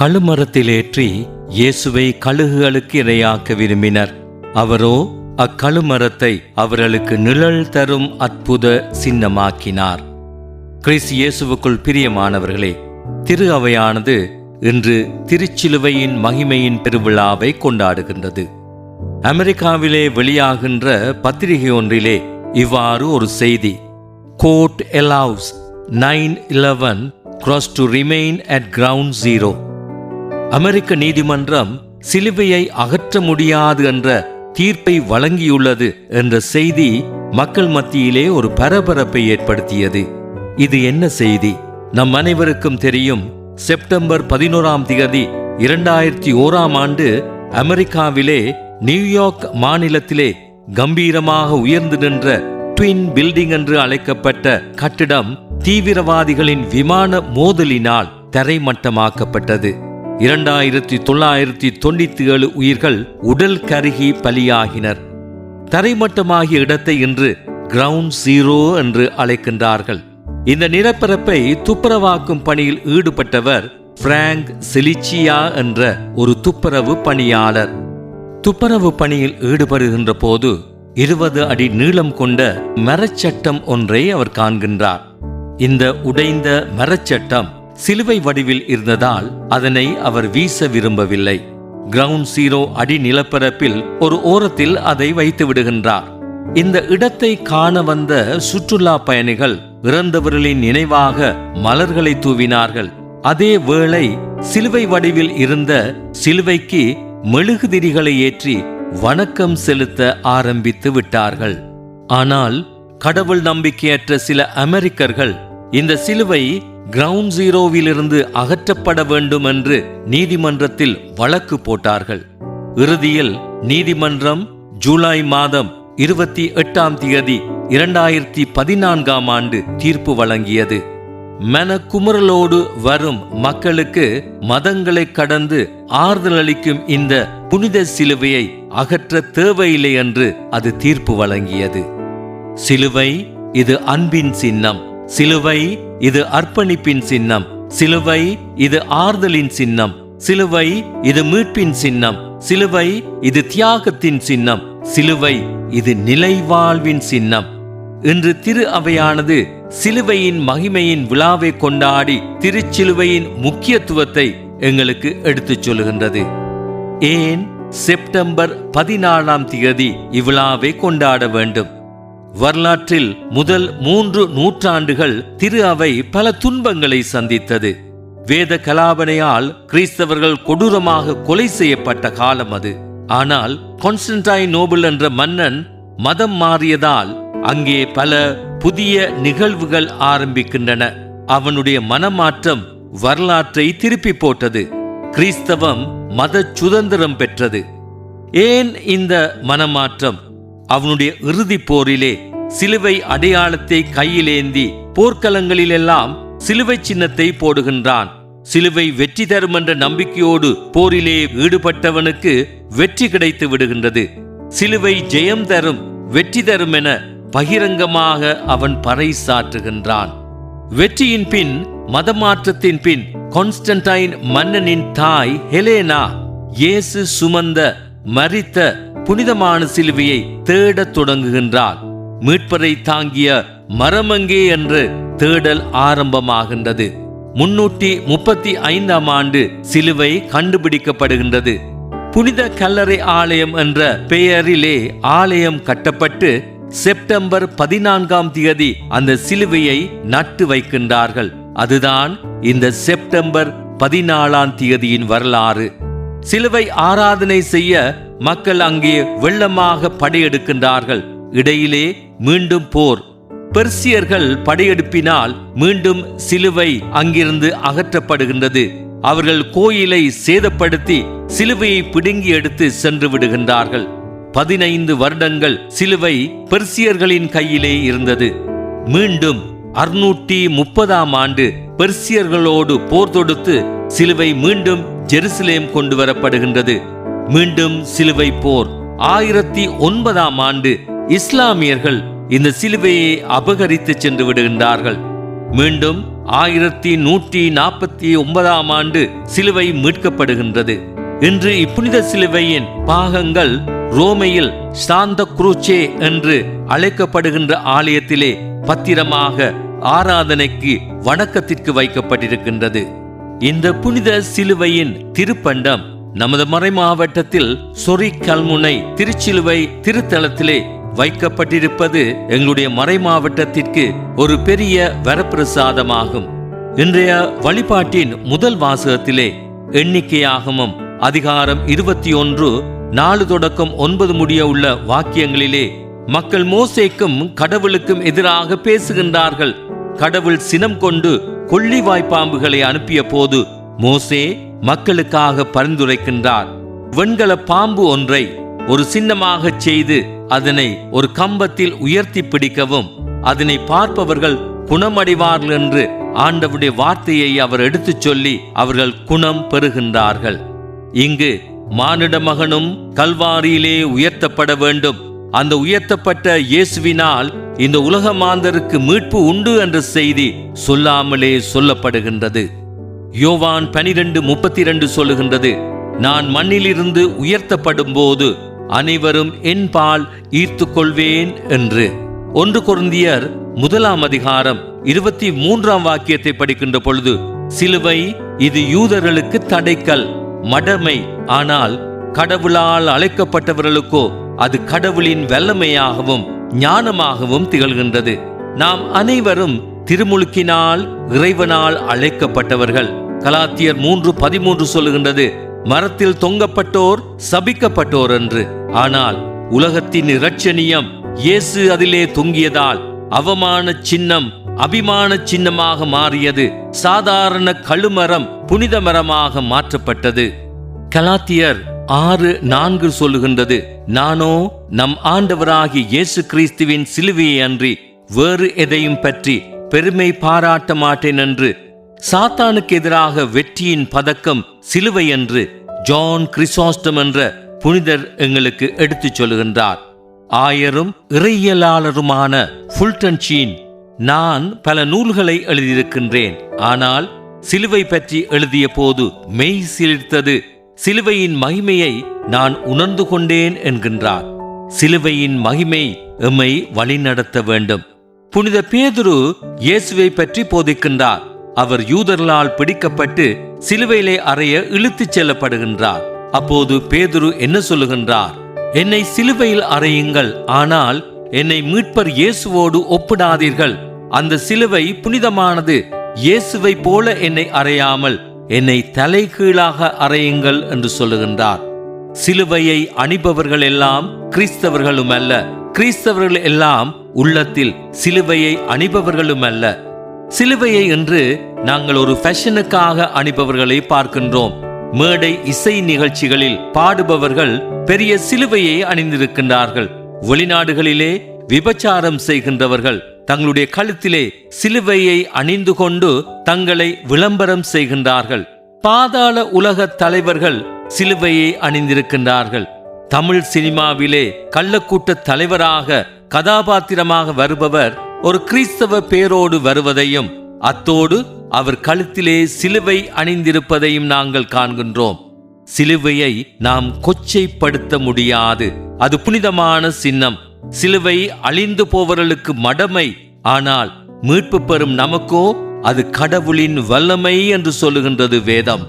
கழுமரத்தில் ஏற்றி இயேசுவை கழுகுகளுக்கு இரையாக்க விரும்பினர். அவரோ அக்கழுமரத்தை அவர்களுக்கு நிழல் தரும் அற்புத சின்னமாக்கினார். கிறிஸ் இயேசுவுக்குள் பிரியமானவர்களே திரு அவையானது இன்று திருச்சிலுவையின் மகிமையின் பெருவிழாவை கொண்டாடுகின்றது. அமெரிக்காவிலே வெளியாகின்ற பத்திரிகை ஒன்றிலே இவ்வாறு ஒரு செய்தி court allows nine eleven cross to remain at ground zero அமெரிக்க நீதிமன்றம் சிலுவையை அகற்ற முடியாது என்ற தீர்ப்பை வழங்கியுள்ளது என்ற செய்தி மக்கள் மத்தியிலே ஒரு பரபரப்பை ஏற்படுத்தியது. இது என்ன செய்தி? நம் அனைவருக்கும் தெரியும் செப்டம்பர் பதினோராம் தேதி இரண்டாயிரத்தி ஓராம் ஆண்டு அமெரிக்காவிலே நியூயார்க் மாநிலத்திலே கம்பீரமாக உயர்ந்து நின்ற ட்வின் பில்டிங் என்று அழைக்கப்பட்ட கட்டிடம் தீவிரவாதிகளின் விமான மோதலினால் தரைமட்டமாக்கப்பட்டது. இரண்டாயிரத்தி தொள்ளாயிரத்தி தொண்ணூத்தி ஏழு உயிர்கள் உடல் கருகி பலியாகினர். தரைமட்டமாகிய இடத்தை இன்று கிரவுண்ட் ஜீரோ என்று அழைக்கின்றார்கள். இந்த நிலப்பரப்பை துப்புரவாக்கும் பணியில் ஈடுபட்டவர் பிராங்க் செலிச்சியா என்ற ஒரு துப்புரவு பணியாளர். துப்புரவு பணியில் ஈடுபடுகின்ற போது இருபது அடி நீளம் கொண்ட மரச்சட்டம் ஒன்றை அவர் காண்கின்றார். இந்த உடைந்த மரச்சட்டம் சிலுவை வடிவில் இருந்ததால் அதனை அவர் வீச விரும்பவில்லை. கிரவுண்ட் ஜீரோ அடி நிலப்பரப்பில் ஒரு ஓரத்தில் அதை வைத்து விடுகின்றார். இந்த இடத்தை காண வந்த சுற்றுலா பயணிகள் இறந்தவர்களின் நினைவாக மலர்களை தூவினார்கள். அதே வேளை சிலுவை வடிவில் இருந்த சிலுவைக்கு மெழுகுதிரிகளை ஏற்றி வணக்கம் செலுத்த ஆரம்பித்து விட்டார்கள். ஆனால் கடவுள் நம்பிக்கையற்ற சில அமெரிக்கர்கள் இந்த சிலுவை கிரவுண்ட் ஜீரோவிலிருந்து அகற்றப்பட வேண்டும் என்று நீதிமன்றத்தில் வழக்கு போட்டார்கள். இறுதியில் நீதிமன்றம் ஜூலை மாதம் இருபத்தி எட்டாம் தேதி இரண்டாயிரத்தி பதினான்காம் ஆண்டு தீர்ப்பு வழங்கியது. மனக்குமுறலோடு வரும் மக்களுக்கு மதங்களை கடந்து ஆறுதல் அளிக்கும் இந்த புனித சிலுவையை அகற்ற தேவையில்லை என்று அது தீர்ப்பு வழங்கியது. சிலுவை இது அன்பின் சின்னம். சிலுவை இது அர்ப்பணிப்பின் சின்னம். சிலுவை இது ஆறுதலின் சின்னம். சிலுவை இது மீட்பின் சின்னம். சிலுவை இது தியாகத்தின் சின்னம். சிலுவை இது நிலைவாழ்வின் சின்னம். இன்று திரு அவையானது சிலுவையின் மகிமையின் விழாவை கொண்டாடி திருச்சிலுவையின் முக்கியத்துவத்தை எங்களுக்கு எடுத்துச் சொல்லுகின்றது. ஏன்? செப்டம்பர் பதினாலாம் தேதி இவ்விழாவை கொண்டாட வேண்டும். வரலாற்றில் முதல் மூன்று நூற்றாண்டுகள் திரு அவை பல துன்பங்களை சந்தித்தது. வேத கலாபனையால் கிறிஸ்தவர்கள் கொடூரமாக கொலை செய்யப்பட்ட காலம் அது. ஆனால் கான்ஸ்டன்டைன் நோபல் என்ற மன்னன் மதம் மாறியதால் அங்கே பல புதிய நிகழ்வுகள் ஆரம்பிக்கின்றன. அவனுடைய மனமாற்றம் வரலாற்றை திருப்பி போட்டது. கிறிஸ்தவம் மத சுதந்திரம் பெற்றது. ஏன் இந்த மனமாற்றம்? அவனுடைய இறுதிப் போரிலே சிலுவை அடையாளத்தை கையிலேந்தி போர்க்களங்களிலெல்லாம் சிலுவை சின்னத்தை போடுகின்றான். சிலுவை வெற்றி தரும் என்ற நம்பிக்கையோடு போரிலே ஈடுபட்டவனுக்கு வெற்றி கிடைத்து விடுகின்றது. சிலுவை ஜெயம் தரும் வெற்றி தரும் என பகிரங்கமாக அவன் பறைசாற்றுகின்றான். வெற்றியின் பின் மதமாற்றத்தின் பின் கான்ஸ்டன்டைன் மன்னனின் தாய் ஹெலேனா இயேசு சுமந்த மரித்த புனிதமான சிலுவையை தேடத் தொடங்குகின்றார். மீட்பரை தாங்கிய மரமங்கே என்று தேடல் ஆரம்பமாகின்றது. முன்னூற்றி முப்பத்தி ஐந்தாம் ஆண்டு சிலுவை கண்டுபிடிக்கப்படுகின்றது. புனித கல்லறை ஆலயம் என்ற பெயரிலே ஆலயம் கட்டப்பட்டு செப்டம்பர் பதினான்காம் தேதி அந்த சிலுவையை நட்டு வைக்கின்றார்கள். அதுதான் இந்த செப்டம்பர் பதினாலாம் தேதியின் வரலாறு. சிலுவை ஆராதனை செய்ய மக்கள் அங்கே வெள்ளமாக படையெடுக்கின்றார்கள். இடையிலே மீண்டும் போர். பெர்சியர்கள் படையெடுப்பினால் மீண்டும் சிலுவை அங்கிருந்து அகற்றப்படுகின்றது. அவர்கள் கோயிலை சேதப்படுத்தி சிலுவையை பிடுங்கி எடுத்து சென்று விடுகின்றார்கள். பதினைந்து வருடங்கள் சிலுவை பெர்சியர்களின் கையிலே இருந்தது. மீண்டும் அறுநூற்றி முப்பதாம் ஆண்டு பெர்சியர்களோடு போர் தொடுத்து சிலுவை மீண்டும் ஜெருசலேம் கொண்டு வரப்படுகின்றது மீண்டும் சிலுவை போர். ஆயிரத்தி ஒன்பதாம் ஆண்டு இஸ்லாமியர்கள் இந்த சிலுவையை அபகரித்து சென்று விடுகின்றார்கள். மீண்டும் ஆயிரத்தி நூற்றி நாற்பத்தி ஒன்பதாம் ஆண்டு சிலுவை மீட்கப்படுகின்றது. இன்று இப்புனித சிலுவையின் பாகங்கள் ரோமையில் சாந்த குரூச்சே என்று அழைக்கப்படுகின்ற ஆலயத்திலே பத்திரமாக ஆராதனைக்கு வணக்கத்திற்கு வைக்கப்பட்டிருக்கின்றது. இந்த புனித சிலுவையின் திருப்பண்டம் நமது மறை மாவட்டத்தில் சொரி கல்முனை திருச்சிலுவை திருத்தலத்திலே வைக்கப்பட்டிருப்பது எங்களுடைய மறை மாவட்டத்திற்கு ஒரு பெரிய வரப்பிரசாதமாகும். இன்றைய வழிபாட்டின் முதல் வாசகத்திலே எண்ணிக்கையாகமும் அதிகாரம் இருபத்தி ஒன்று நாலு தொடக்கம் ஒன்பது முடிய உள்ள வாக்கியங்களிலே மக்கள் மோசேக்கும் கடவுளுக்கும் எதிராக பேசுகின்றார்கள். கடவுள் சினம் கொண்டு கொள்ளி வாய்ப்பாம்புகளை அனுப்பிய போது மோசே மக்களுக்காக பரிந்துரைக்கின்றார். வெண்கல பாம்பு ஒன்றை ஒரு சின்னமாகச் செய்து அதனை ஒரு கம்பத்தில் உயர்த்தி பிடிக்கவும் அதனை பார்ப்பவர்கள் குணமடைவார்கள் என்று ஆண்டவுடைய வார்த்தையை அவர் எடுத்துச் சொல்லி அவர்கள் குணம் பெறுகின்றார்கள். இங்கு மானிட மகனும் கல்வாரியிலே உயர்த்தப்பட வேண்டும். அந்த உயர்த்தப்பட்ட இயேசுவினால் இந்த உலக மாந்தருக்கு மீட்பு உண்டு என்ற செய்தி சொல்லாமலே சொல்லப்படுகின்றது. யோவான் பனிரெண்டு முப்பத்தி ரெண்டு சொல்லுகின்றது நான் மண்ணிலிருந்து உயர்த்தப்படும் போது அனைவரும் என் பால் ஈர்த்து கொள்வேன் என்று. ஒன்று கொருந்தியர் முதலாம் அதிகாரம் இருபத்தி மூன்றாம் வாக்கியத்தை படிக்கின்ற பொழுது சிலுவை இது யூதர்களுக்கு தடைக்கல் மடமை ஆனால் கடவுளால் அழைக்கப்பட்டவர்களுக்கோ அது கடவுளின் வல்லமையாகவும் ஞானமாகவும் திகழ்கின்றது. நாம் அனைவரும் திருமுழுக்கினால் இறைவனால் அழைக்கப்பட்டவர்கள். கலாத்தியர் மூன்று பதிமூன்று சொல்லுகின்றது மரத்தில் தொங்கப்பட்டோர் சபிக்கப்பட்டோர் என்று. ஆனால் உலகத்தின் இரட்சணியம் இயேசு அதிலே தொங்கியதால் அவமான சின்னம் அபிமான சின்னமாக மாறியது. சாதாரண கழுமரம் புனித மரமாக மாற்றப்பட்டது. கலாத்தியர் ஆறு நான்கு சொல்லுகின்றது நானோ நம் ஆண்டவராகி இயேசு கிறிஸ்துவின் சிலுவையை அன்றி வேறு எதையும் பற்றி பெருமை பாராட்ட மாட்டேன் என்று சாத்தானுக்கு எதிராக வெற்றியின் பதக்கம் சிலுவை என்று ஜான் கிறிசாஸ்டம் என்ற புனிதர் எங்களுக்கு எடுத்துச் சொல்லுகின்றார். ஆயரும் இறையியலாளருமான ஃபுல்டன் சீன் நான் பல நூல்களை எழுதியிருக்கின்றேன் ஆனால் சிலுவை பற்றி எழுதிய போது மெய் சிலிர்த்தது சிலுவையின் மகிமையை நான் உணர்ந்து கொண்டேன் என்கின்றார். சிலுவையின் மகிமை எம்மை வழிநடத்த வேண்டும். புனித பேதுரு இயேசுவை பற்றி போதிக்கின்றார். அவர் யூதர்களால் பிடிக்கப்பட்டு சிலுவையிலே அறைய இழுத்துச் செல்லப்படுகின்றார். அப்போது பேதுரு என்ன சொல்லுகின்றார்? என்னை சிலுவையில் அறையுங்கள் ஆனால் என்னை மீட்பர் இயேசுவோடு ஒப்பிடாதீர்கள். அந்த சிலுவை புனிதமானது இயேசுவை போல என்னை அறையாமல் என்னை தலைகீழாக அறையுங்கள் என்று சொல்லுகின்றார். சிலுவையை அணிபவர்கள் எல்லாம் கிறிஸ்தவர்களும் அல்ல கிறிஸ்தவர்கள் எல்லாம் உள்ளத்தில் சிலுவையை அணிபவர்களும் அல்ல சிலுவையை என்று நாங்கள் ஒரு ஃபேஷனுக்காக அணிபவர்களை பார்க்கின்றோம். மேடை இசை நிகழ்ச்சிகளில் பாடுபவர்கள் பெரிய சிலுவையை அணிந்திருக்கின்றார்கள். வெளிநாடுகளிலே விபச்சாரம் செய்கின்றவர்கள். தங்களுடைய கழுத்திலே சிலுவையை அணிந்து கொண்டு தங்களை விளம்பரம் செய்கின்றார்கள். பாதாள உலக தலைவர்கள் சிலுவையை அணிந்திருக்கின்றார்கள். தமிழ் சினிமாவிலே கள்ளக்கூட்ட தலைவராக கதாபாத்திரமாக வருபவர் ஒரு கிறிஸ்தவ பேரோடு வருவதையும் அத்தோடு அவர் கழுத்திலே சிலுவை அணிந்திருப்பதையும் நாங்கள் காண்கின்றோம். சிலுவையை நாம் கொச்சைப்படுத்த முடியாது. அது புனிதமான சின்னம். சிலுவை அழிந்து போவர்களுக்கு மடமை ஆனால் மீட்பு பெறும் நமக்கோ அது கடவுளின் வல்லமை என்று சொல்லுகின்றது வேதம்.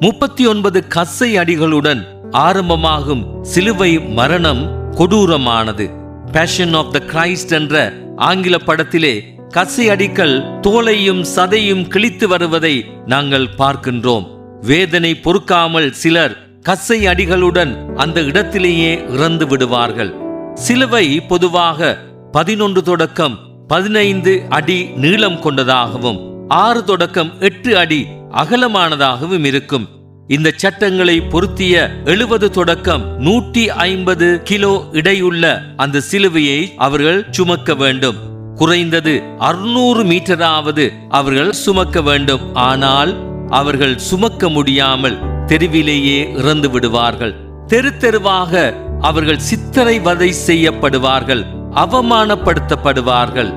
முப்பத்தி ஒன்பது கசை அடிகளுடன் ஆரம்பமாகும் சிலுவை மரணம் கொடூரமானது. பேஷன் ஆஃப் த கிரைஸ்ட் என்ற ஆங்கில படத்திலே கசை அடிக்கல் தோலையும் சதையும் கிழித்து வருவதை நாங்கள் பார்க்கின்றோம். வேதனை பொறுக்காமல் சிலர் கசை அடிகளுடன் அந்த இடத்திலேயே இறந்து விடுவார்கள். சிலுவை பொதுவாக பதினொன்று தொடக்கம் பதினைந்து அடி நீளம் கொண்டதாகவும் ஆறு தொடக்கம் எட்டு அடி அகலமானதாகவும் இருக்கும். இந்த சட்டங்களை பொருத்திய எழுபது தொடக்கம் நூற்றி ஐம்பது கிலோ இடையுள்ள அந்த சிலுவையை அவர்கள் சுமக்க வேண்டும். குறைந்தது அறுநூறு மீட்டராவது அவர்கள் சுமக்க வேண்டும். ஆனால் அவர்கள் சுமக்க முடியாமல் தெருவிலேயே இறந்து விடுவார்கள் தெரு தெருவாக அவர்கள் சித்தரை வதை செய்யப்படுவார்கள் அவமானப்படுத்தப்படுவார்கள்.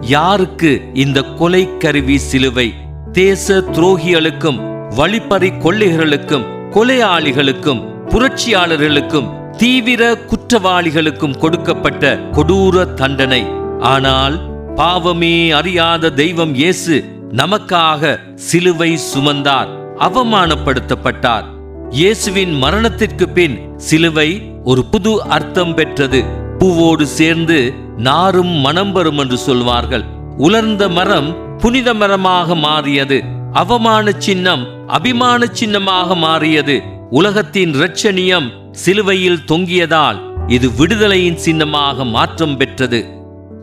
யாருக்கு இந்த கொலை கருவி சிலுவை? தேச துரோகிகளுக்கும் வழிப்பறி கொள்ளைகளுக்கும் கொலையாளிகளுக்கும் புரட்சியாளர்களுக்கும் தீவிர குற்றவாளிகளுக்கும் கொடுக்கப்பட்ட கொடூர தண்டனை. ஆனால் பாவமே அறியாத தெய்வம் இயேசு நமக்காக சிலுவை சுமந்தார் அவமானப்படுத்தப்பட்டார். இயேசுவின் மரணத்திற்கு பின் சிலுவை ஒரு புது அர்த்தம் பெற்றது. பூவோடு சேர்ந்து நாரும் மனம் வரும் என்று சொல்வார்கள். உலர்ந்த மரம் புனித மரமாக மாறியது. அவமான சின்னம் அபிமான சின்னமாக மாறியது. உலகத்தின் இரட்சணியம் சிலுவையில் தொங்கியதால் இது விடுதலையின் சின்னமாக மாற்றம் பெற்றது.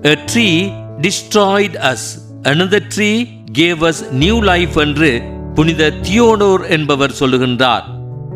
A tree destroyed us. Another tree gave us new life என்று புனித தியோடோர் என்பவர் சொல்லுகின்றார்.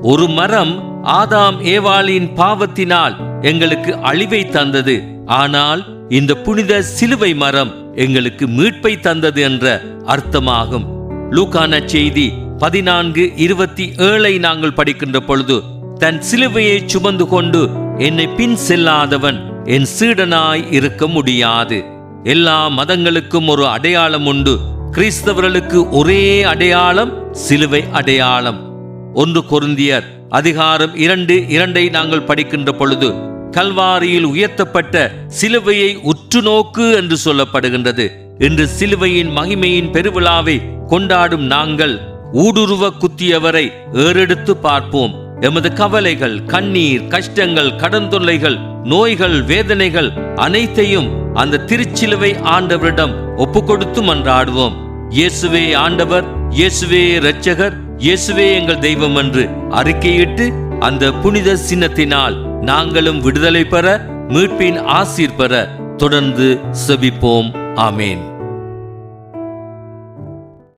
ஒரு மரம் ஆதாம் ஏவாளின் பாவத்தினால் எங்களுக்கு அழிவை தந்தது. ஆனால் இந்த புனித சிலுவை மரம் எங்களுக்கு மீட்பை தந்தது என்ற அர்த்தமாகும். லூக்கான செய்தி பதினான்கு இருபத்தி ஏழை நாங்கள் படிக்கின்ற பொழுது தன் சிலுவையை சுமந்து கொண்டு என்னை பின் செல்லாதவன் என் சீடனாய் இருக்க முடியாது. எல்லா மதங்களுக்கும் ஒரு அடையாளம் உண்டு. கிறிஸ்தவர்களுக்கு ஒரே அடையாளம் சிலுவை அடையாளம். ஒன்று கொருந்தியர் அதிகாரம் இரண்டு இரண்டை நாங்கள் படிக்கின்ற பொழுது கல்வாரியில் உயர்த்தப்பட்ட சிலுவையை உற்று நோக்கு என்று சொல்லப்படுகின்றது. இன்று சிலுவையின் மகிமையின் பெருவிழாவை கொண்டாடும் நாங்கள் ஊடுருவ குத்தியவரை ஏறெடுத்து பார்ப்போம். எமது கவலைகள் கண்ணீர் கஷ்டங்கள் கடன் தொல்லைகள் நோய்கள் வேதனைகள் அனைத்தையும் அந்த திருச்சிலுவை ஆண்டவரிடம் ஒப்பு கொடுத்து மன்றாடுவோம். இயேசுவே ஆண்டவர் இயேசுவே இரட்சகர் இயேசுவே எங்கள் தெய்வம் என்று அறிக்கையிட்டு அந்த புனித சின்னத்தினால் நாங்களும் விடுதலை பெற மீட்பின் ஆசீர் பெற தொடர்ந்து செபிப்போம். ஆமேன்.